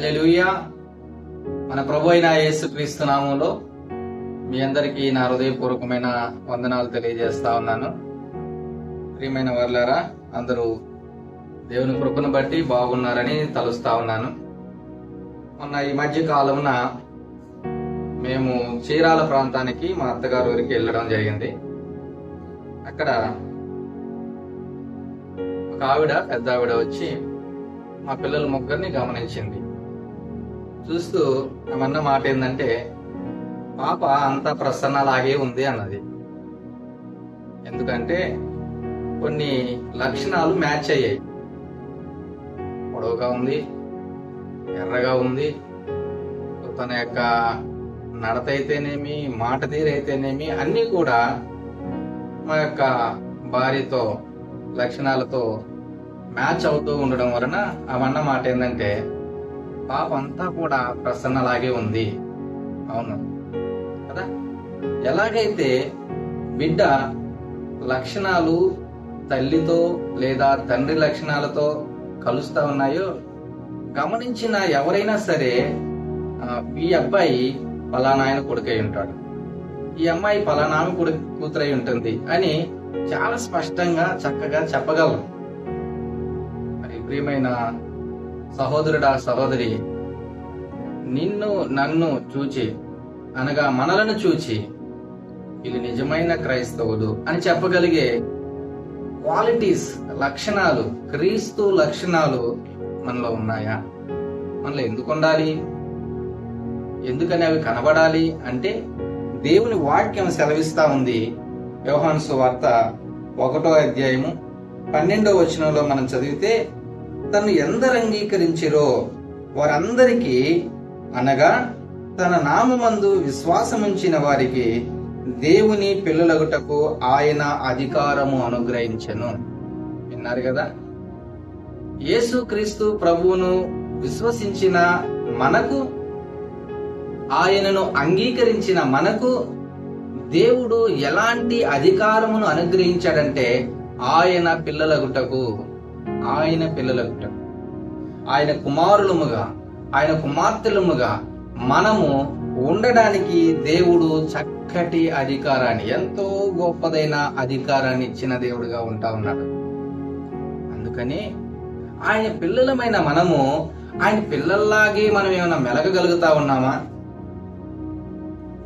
హల్లెలూయా. మన ప్రభు అయిన యేసుక్రీస్తు నామంలో మీ అందరికీ నా హృదయపూర్వకమైన వందనాలు తెలియజేస్తా ఉన్నాను. ప్రియమైన వర్లారా అందరూ దేవుని కృపను బట్టి బాగున్నారని తలుస్తా ఉన్నాను. మొన్న ఈ మధ్య కాలంన మేము చీరాల ప్రాంతానికి మా అత్తగారు ఊరికి వెళ్ళడం జరిగింది. అక్కడ ఒక ఆవిడ పెద్ద ఆవిడ వచ్చి మా పిల్లల ముగ్గురిని గమనించింది. చూస్తూ ఆమన్న మాట ఏంటంటే పాప అంత ప్రసన్నలాగే ఉంది అన్నది. ఎందుకంటే కొన్ని లక్షణాలు మ్యాచ్ అయ్యాయి. పొడవుగా ఉంది ఎర్రగా ఉంది తన యొక్క నడత అయితేనేమి మాట తీరైతేనేమి అన్నీ కూడా మా యొక్క భార్యతో లక్షణాలతో మ్యాచ్ అవుతూ ఉండడం వలన అవన్న మాట ఏంటంటే పాప అంతా కూడా ప్రసన్నలాగే ఉంది. అవును. కదా? ఎలాగైతే బిడ్డ లక్షణాలు తల్లితో లేదా తండ్రి లక్షణాలతో కలుస్తా ఉన్నాయో గమనించిన ఎవరైనా సరే ఈ అబ్బాయి పలానా ఆయన కొడుకై ఉంటాడు. ఈ అమ్మాయి పలానా ఆమె కొడుకు కూతురై ఉంటుంది అని చాలా స్పష్టంగా చక్కగా చెప్పగలరు మరి ప్రియమైన సహోదరుడా సహోదరి నిన్ను నన్ను చూచి అనగా మనలను చూచి ఇది నిజమైన క్రైస్తవుడు అని చెప్పగలిగే క్వాలిటీస్ లక్షణాలు క్రీస్తు లక్షణాలు మనలో ఉన్నాయా? మనలో ఎందుకు ఉండాలి? ఎందుకని అవి కనబడాలి? అంటే దేవుని వాక్యం సెలవిస్తా ఉంది. వ్యవహాన్సు వార్త ఒకటో అధ్యాయము పన్నెండో వచనంలో మనం చదివితే తను ఎందరు అంగీకరించిరో వారందరికీ అనగా తన నామమందు విశ్వాసముంచిన వారికి దేవుని పిల్లలగుటకు ఆయన అధికారము అనుగ్రహించెను. విన్నారు కదా? యేసుక్రీస్తు ప్రభువును విశ్వసించిన మనకు ఆయనను అంగీకరించిన మనకు దేవుడు ఎలాంటి అధికారమును అనుగ్రహించాడంటే ఆయన పిల్లలగుటకు. ఆయన పిల్లలగుటకు ఆయన కుమారులముగా ఆయన కుమార్తెలముగా మనము ఉండడానికి దేవుడు చక్కటి అధికారాన్ని ఎంతో గొప్పదైన అధికారాన్ని ఇచ్చిన దేవుడుగా ఉంటా ఉన్నాడు. అందుకని ఆయన పిల్లలమైన మనము ఆయన పిల్లల్లాగే మనం ఏమైనా మెలగగలుగుతా ఉన్నామా?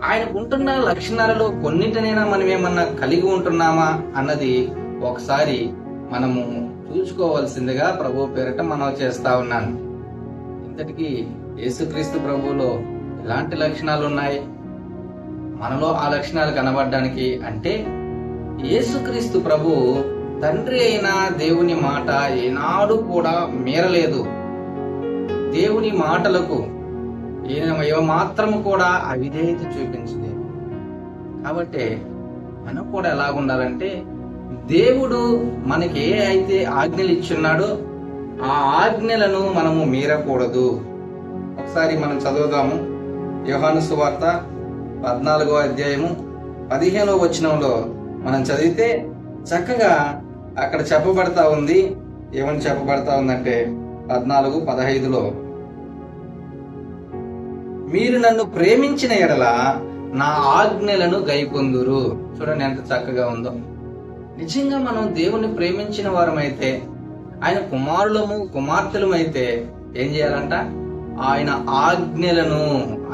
ఆయనకు ఉంటున్న లక్షణాలలో కొన్నిటినైనా మనం ఏమన్నా కలిగి ఉంటున్నామా? అన్నది ఒకసారి మనము చూసుకోవాల్సిందిగా ప్రభు పేరిట మనం చేస్తా ఉన్నాను. ఇంతటికి యేసుక్రీస్తు ప్రభువులో ఎలాంటి లక్షణాలు ఉన్నాయి మనలో ఆ లక్షణాలు కనబడడానికి అంటే యేసుక్రీస్తు ప్రభు తండ్రి అయిన దేవుని మాట ఏనాడు కూడా మీరలేదు. దేవుని మాటలకు ఈయన మాత్రము కూడా అవిధేయత చూపించింది. కాబట్టి మనం కూడా ఎలాగుండాలంటే దేవుడు మనకి ఏ అయితే ఆజ్ఞలు ఇచ్చున్నాడో ఆ ఆజ్ఞలను మనము మీరకూడదు. ఒకసారి మనం చదువుదాము. యోహాను సువార్త పద్నాలుగో అధ్యాయము పదిహేనో వచనంలో మనం చదివితే చక్కగా అక్కడ చెప్పబడతా ఉంది. ఏమని చెప్పబడతా ఉందంటే పద్నాలుగు పదహైదులో మీరు నన్ను ప్రేమించిన ఎడల నా ఆజ్ఞలను గైపొందురు చూడండి ఎంత చక్కగా ఉందో. నిజంగా మనం దేవుణ్ణి ప్రేమించిన వారమైతే ఆయన కుమారులము కుమార్తెలమైతే ఏం చేయాలంట? ఆయన ఆజ్ఞలను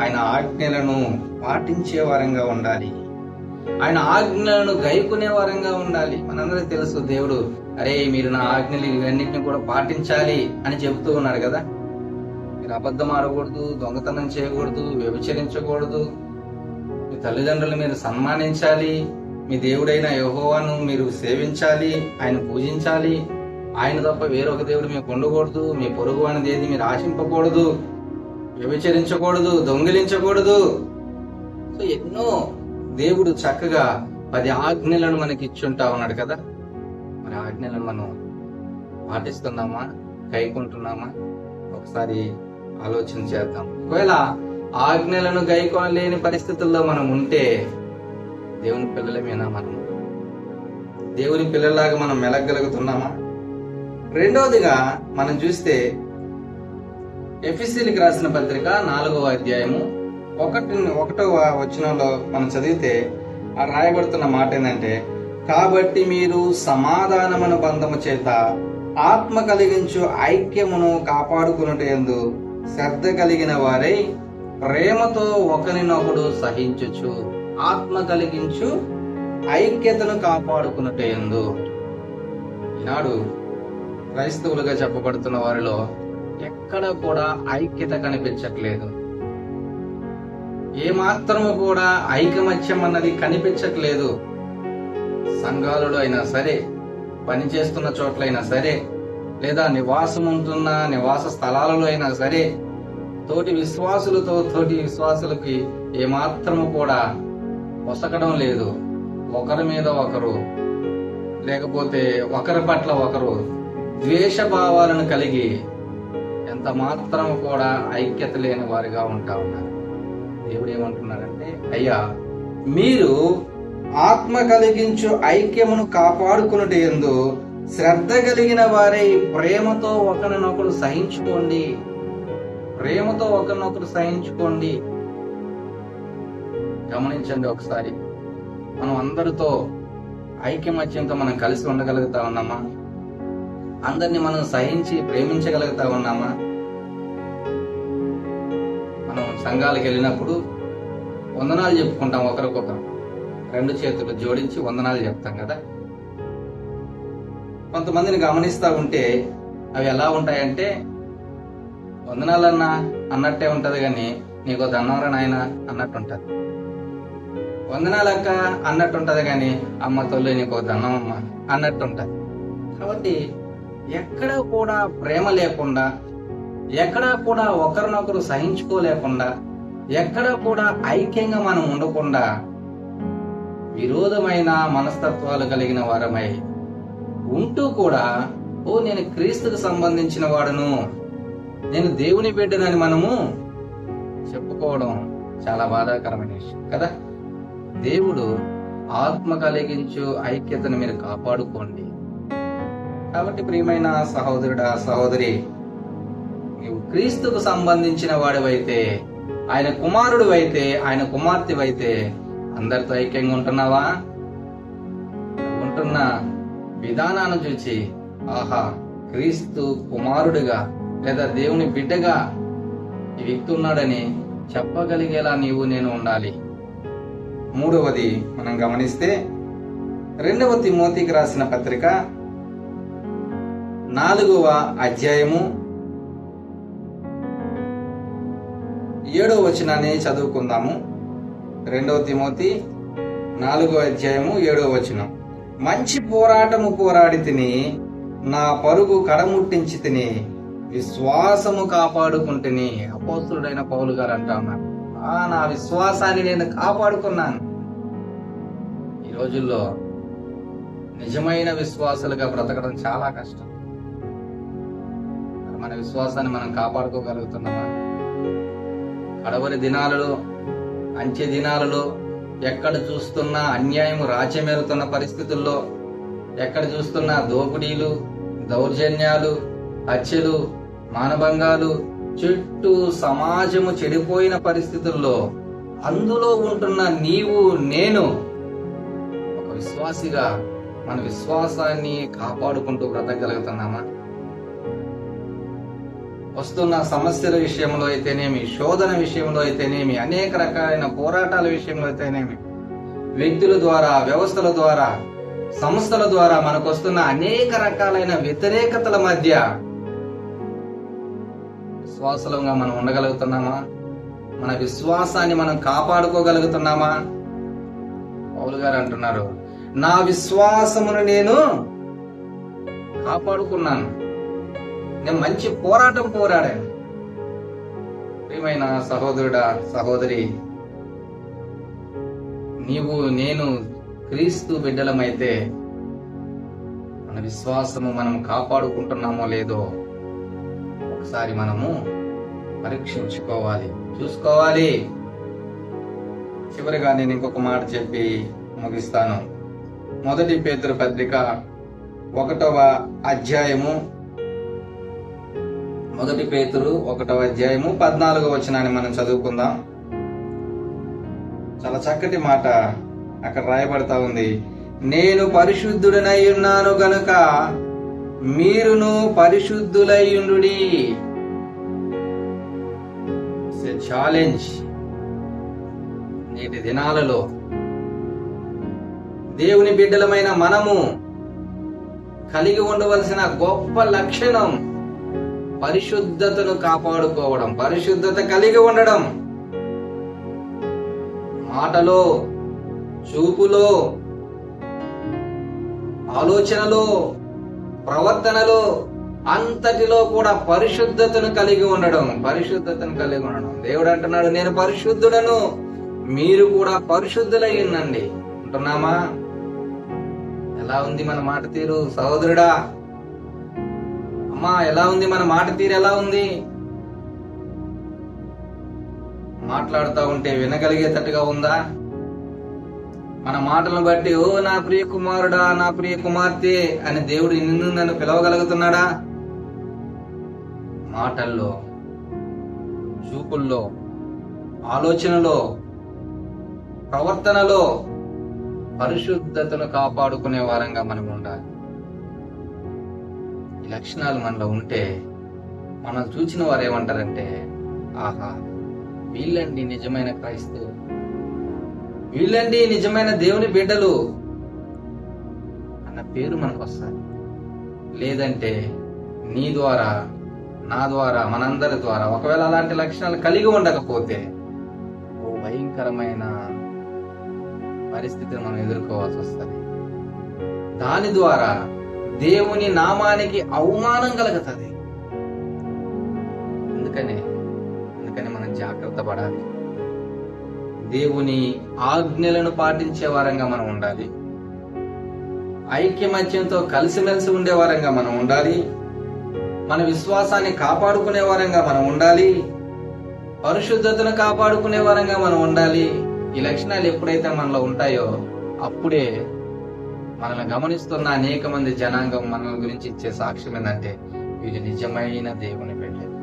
ఆయన ఆజ్ఞలను పాటించే వారంగా ఉండాలి. ఆయన ఆజ్ఞలను గైకునే వారంగా ఉండాలి. మనందరికీ తెలుసు దేవుడు అరే మీరు నా ఆజ్ఞలు ఇవన్నిటిని కూడా పాటించాలి అని చెబుతూ ఉన్నాడు కదా. మీరు అబద్ధం ఆడకూడదు దొంగతనం చేయకూడదు వ్యభిచరించకూడదు. మీ తల్లిదండ్రులు మీరు సన్మానించాలి. మీ దేవుడైన యహోవాను మీరు సేవించాలి ఆయన పూజించాలి. ఆయన తప్ప వేరొక దేవుడు మీకు ఉండకూడదు మీ పొరుగు అనేది ఏది మీరు ఆశింపకూడదు వ్యభిచరించకూడదు దొంగిలించకూడదు. సో ఎన్నో దేవుడు చక్కగా పది ఆజ్ఞలను మనకి ఇచ్చుంటా ఉన్నాడు కదా. మరి ఆజ్ఞలను మనం పాటిస్తున్నామా? కైకుంటున్నామా ఒకసారి ఆలోచన చేద్దాం. ఒకవేళ ఆజ్ఞలను గైకోలేని పరిస్థితుల్లో మనం ఉంటే దేవుని పిల్లలమేనా మనం దేవుని పిల్లలాగా మనం మెలగలుగుతున్నామా రెండవదిగా మనం చూస్తే ఎఫ్ఎస్సీలకు రాసిన పత్రిక నాలుగవ అధ్యాయము ఒకటి ఒకటవ వచనంలో మనం చదివితే ఆ రాయబడుతున్న మాట ఏంటంటే కాబట్టి మీరు సమాధానమును బంధము చేత ఆత్మ కలిగించు ఐక్యమును కాపాడుకున్నట్టు శ్రద్ధ కలిగిన వారై ప్రేమతో ఒకరినొకడు సహించచ్చు ఆత్మ కలిగించు ఐక్యతను కాపాడుకున్నట్టు ఎందు. ఈనాడు క్రైస్తవులుగా చెప్పబడుతున్న వారిలో ఎక్కడ కూడా ఐక్యత కనిపించట్లేదు. ఏమాత్రము కూడా ఐకమత్యం అన్నది కనిపించట్లేదు. సంఘాలలో అయినా సరే పని చేస్తున్న చోట్లైనా సరే లేదా నివాసం ఉంటున్న నివాస స్థలాలలో అయినా సరే తోటి విశ్వాసులతో తోటి విశ్వాసులకి ఏమాత్రము కూడా పొసకడం లేదు. ఒకరి మీద ఒకరు లేకపోతే ఒకరి పట్ల ఒకరు ద్వేష భావాలను కలిగి ఎంత మాత్రం కూడా ఐక్యత లేని వారిగా ఉంటా ఉన్నారు. దేవుడు ఏమంటున్నారంటే అయ్యా మీరు ఆత్మ కలిగించు ఐక్యమును కాపాడుకున్నట్టు ఎందు శ్రద్ధ కలిగిన వారై ప్రేమతో ఒకరినొకరు సహించుకోండి. ప్రేమతో ఒకరినొకరు సహించుకోండి. గమనించండి ఒకసారి. మనం అందరితో ఐక్యమత్యంతో మనం కలిసి ఉండగలుగుతా ఉన్నామా? అందరిని మనం సహించి ప్రేమించగలుగుతా ఉన్నామా? మనం సంఘాలకు వెళ్ళినప్పుడు వందనాలు చెప్పుకుంటాం ఒకరికొకరు. రెండు చేతులు జోడించి వందనాలు చెప్తాం కదా? కొంతమందిని గమనిస్తా ఉంటే అవి ఎలా ఉంటాయంటే వందనాలన్నా అన్నట్టే ఉంటది కానీ నీకు దండంరా ఆయన అన్నట్టు ఉంటుంది వందనాలక్క అన్నట్టు ఉంటది కానీ అమ్మ తొలి నీకు దండం అమ్మ అన్నట్టు ఉంటది కాబట్టి ఎక్కడ కూడా ప్రేమ లేకుండా ఎక్కడ కూడా ఒకరినొకరు సహించుకోలేకుండా ఎక్కడ కూడా ఐక్యంగా మనం ఉండకుండా విరోధమైన మనస్తత్వాలు కలిగిన వారమై ఉంటూ కూడా ఓ నేను క్రీస్తుకు సంబంధించిన వాడును నేను దేవుని బిడ్డనని మనము చెప్పుకోవడం చాలా బాధాకరమైన విషయం కదా? దేవుడు ఆత్మ కలిగించు ఐక్యతను మీరు కాపాడుకోండి. కాబట్టి ప్రియమైన సహోదరుడా సహోదరి నీవు క్రీస్తుకు సంబంధించిన వాడివైతే ఆయన కుమారుడు అయితే ఆయన కుమార్తెవైతే అందరితో ఐక్యంగా ఉంటున్నావా? ఉంటున్న విధానాన్ని చూచి ఆహా క్రీస్తు కుమారుడిగా లేదా దేవుని బిడ్డగా ఈ వ్యక్తి ఉన్నాడని చెప్పగలిగేలా నీవు నేను ఉండాలి. మూడవది మనం గమనిస్తే రెండవ తిమోతికి రాసిన పత్రిక నాలుగవ అధ్యాయము ఏడవ వచనాన్ని చదువుకుందాము. రెండవ తిమోతి నాలుగో అధ్యాయము ఏడవ వచనం. మంచి పోరాటము పోరాడి తిని నా పరుగు కడముట్టించి తిని విశ్వాసము కాపాడుకుంటుని అపోస్తుడైన పౌలు గారు అంటా ఉన్నారు. నా విశ్వాసాన్ని నేను కాపాడుకున్నాను. ఈ రోజుల్లో నిజమైన విశ్వాసాలుగా బ్రతకడం చాలా కష్టం. మన విశ్వాసాన్ని మనం కాపాడుకోగలుగుతున్నామా? కడవరి దినాలలో అంచె దినాలలో ఎక్కడ చూస్తున్నా అన్యాయం రాజ్యమేరుతున్న పరిస్థితుల్లో ఎక్కడ చూస్తున్నా దోపిడీలు దౌర్జన్యాలు హత్యలు మానభంగాలు చుట్టూ సమాజము చెడిపోయిన పరిస్థితుల్లో అందులో ఉంటున్న నీవు నేను ఒక విశ్వాసిగా మన విశ్వాసాన్ని కాపాడుకుంటూ బ్రతకగలుగుతున్నామా? వస్తున్న సమస్యల విషయంలో అయితేనేమి శోధన విషయంలో అయితేనేమి అనేక రకాలైన పోరాటాల విషయంలో అయితేనేమి వ్యక్తుల ద్వారా వ్యవస్థల ద్వారా సంస్థల ద్వారా మనకు వస్తున్న అనేక రకాలైన వ్యతిరేకతల మధ్య విశ్వాసంగా మనం ఉండగలుగుతున్నామా? మన విశ్వాసాన్ని మనం కాపాడుకోగలుగుతున్నామా? పౌలు గారు అంటున్నారు నా విశ్వాసమును నేను కాపాడుకున్నాను. నేను మంచి పోరాటం పోరాడాను. ప్రియమైన సహోదరుడా సహోదరి నీవు నేను క్రీస్తు బిడ్డలమైతే మన విశ్వాసము మనం కాపాడుకుంటున్నామో లేదో ఒకసారి మనము పరీక్షించుకోవాలి. చూసుకోవాలి. చివరిగా నేను ఇంకొక మాట చెప్పి ముగిస్తాను. మొదటి పేతురు పత్రిక ఒకటవ అధ్యాయము మొదటి పేతురు ఒకటవ అధ్యాయము పద్నాలుగో వచనాన్ని మనం చదువుకుందాం. చాలా చక్కటి మాట అక్కడ రాయబడతా ఉంది. నేను పరిశుద్ధుడనై ఉన్నాను గనుక మీరును పరిశుద్ధులయ్యుండు ఛాలెంజ్ నేటి దినాలలో దేవుని బిడ్డలమైన మనము కలిగి ఉండవలసిన గొప్ప లక్షణం పరిశుద్ధతను కాపాడుకోవడం పరిశుద్ధత కలిగి ఉండడం. మాటలో చూపులో ఆలోచనలో ప్రవర్తనలో అంతటిలో కూడా పరిశుద్ధతను కలిగి ఉండడం పరిశుద్ధతను కలిగి ఉండడం. దేవుడు అంటున్నాడు నేను పరిశుద్ధుడను మీరు కూడా పరిశుద్ధులై ఉండండి ఉంటున్నామా ఎలా ఉంది మన మాట తీరు? సహోదరుడా అమ్మా ఎలా ఉంది మన మాట తీరు? ఎలా ఉంది? మాట్లాడుతూ ఉంటే వినగలిగేటట్టుగా ఉందా? మన మాటలను బట్టి ఓ నా ప్రియ కుమారుడా నా ప్రియ కుమార్తె అని దేవుడు నిన్ను నన్ను పిలవగలుగుతున్నాడా? మాటల్లో చూపుల్లో ఆలోచనలో ప్రవర్తనలో పరిశుద్ధతను కాపాడుకునే వారంగా మనం ఉండాలి. ఈ లక్షణాలు మనలో ఉంటే మనం చూసిన వారు ఏమంటారంటే ఆహా వీళ్ళండి నిజమైన క్రైస్తవులు. వీళ్ళండి నిజమైన దేవుని బిడ్డలు అన్న పేరు మనకు వస్తుంది. లేదంటే నీ ద్వారా నా ద్వారా మనందరి ద్వారా ఒకవేళ అలాంటి లక్షణాలు కలిగి ఉండకపోతే ఓ భయంకరమైన పరిస్థితిని మనం ఎదుర్కోవాల్సి వస్తుంది. దాని ద్వారా దేవుని నామానికి అవమానం కలుగుతుంది. అందుకనే అందుకని మనం జాగ్రత్త పడాలి. దేవుని ఆజ్ఞలను పాటించే వారంగా మనం ఉండాలి. ఐక్యమత్యంతో కలిసిమెలిసి ఉండే వారంగా మనం ఉండాలి. మన విశ్వాసాన్ని కాపాడుకునే వారంగా మనం ఉండాలి. పరిశుద్ధతను కాపాడుకునే వారంగా మనం ఉండాలి. ఈ లక్షణాలు ఎప్పుడైతే మనలో ఉంటాయో అప్పుడే మనల్ని గమనిస్తున్న అనేక మంది జనాంగం మన గురించి ఇచ్చే సాక్ష్యం ఏంటంటే వీరు నిజమైన దేవుని బిడ్డలు.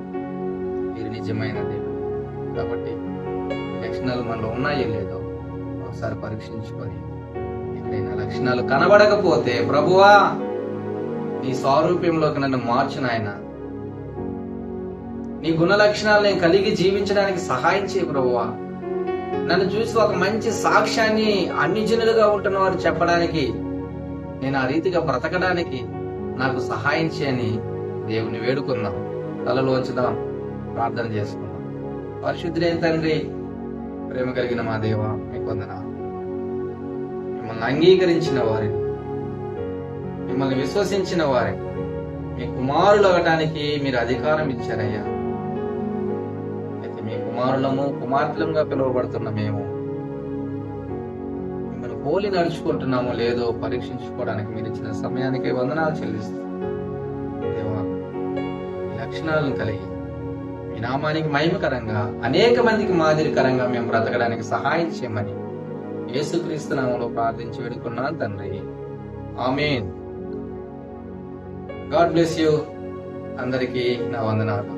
వీరు నిజమైన దేవుడు. కాబట్టి లక్షణాలు మనలో ఉన్నాయో లేదో ఒకసారి పరీక్షించుకొని ఎక్కడైనా లక్షణాలు కనబడకపోతే ప్రభువా నీ స్వారూప్యంలోకి నన్ను మార్చు నాయన. నీ గుణ లక్షణాలు నేను కలిగి జీవించడానికి సహాయం చేయ ప్రభువా. నన్ను చూసి ఒక మంచి సాక్ష్యాన్ని అన్ని జనులుగా ఉంటున్న వారు చెప్పడానికి నేను ఆ రీతిగా బ్రతకడానికి నాకు సహాయం చేయని దేవుని వేడుకుందాం. తలలోంచుదాం. ప్రార్థన చేసుకుందాం. పరిశుద్ధులైన తండ్రి ప్రేమ కలిగిన మా దేవ మీకు వందనాలు. మిమ్మల్ని అంగీకరించిన వారిని మిమ్మల్ని విశ్వసించిన వారిని మీ కుమారులు అవటానికి మీరు అధికారం ఇచ్చారయ్యా. అయితే మీ కుమారులము కుమార్తెలంగా పిలువబడుతున్న మేము మిమ్మల్ని పోలి నడుచుకుంటున్నామో లేదో పరీక్షించుకోవడానికి మీరు ఇచ్చిన సమయానికి వందనాలు చెల్లిస్తాం దేవా లక్షణాలను కలిగి మీ నామానికి మహిమకరంగా అనేక మందికి మాదిరికరంగా మేము బ్రతకడానికి సహాయం చేయమని యేసుక్రీస్తు నామంలో ప్రార్థించి వేడుకున్నాను తండ్రి. ఆమెన్. God bless you. అందరికీ నా వందనాలు.